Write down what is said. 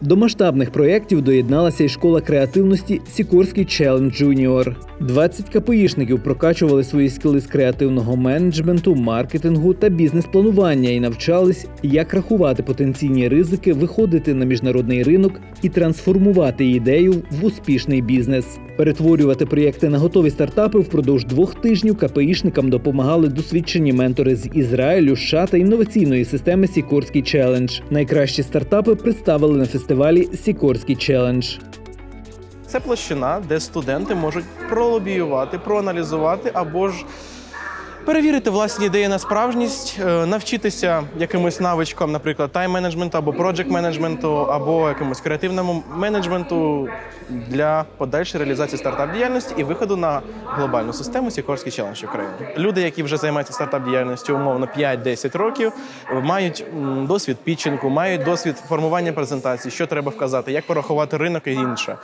До масштабних проєктів доєдналася й школа креативності Сікорський Челендж Джуніор. 20 КПІшників прокачували свої скіли з креативного менеджменту, маркетингу та бізнес-планування і навчались, як рахувати потенційні ризики, виходити на міжнародний ринок і трансформувати ідею в успішний бізнес. Перетворювати проєкти на готові стартапи впродовж двох тижнів КПІшникам допомагали досвідчені ментори з Ізраїлю, США та інноваційної системи Сікорський Челендж. Найкращі стартапи представили на фестивалі Сікорський Челендж. Це площина, де студенти можуть пролобіювати, проаналізувати або ж перевірити власні ідеї на справжність, е, навчитися якимось навичкам, наприклад, тайм-менеджменту або проджект менеджменту, або якомусь креативному менеджменту для подальшої реалізації стартап діяльності і виходу на глобальну систему Сікорський челендж України. Люди, які вже займаються стартап діяльністю умовно 5-10 років, мають досвід пітчингу, мають досвід формування презентації, що треба вказати, як порахувати ринок і інше.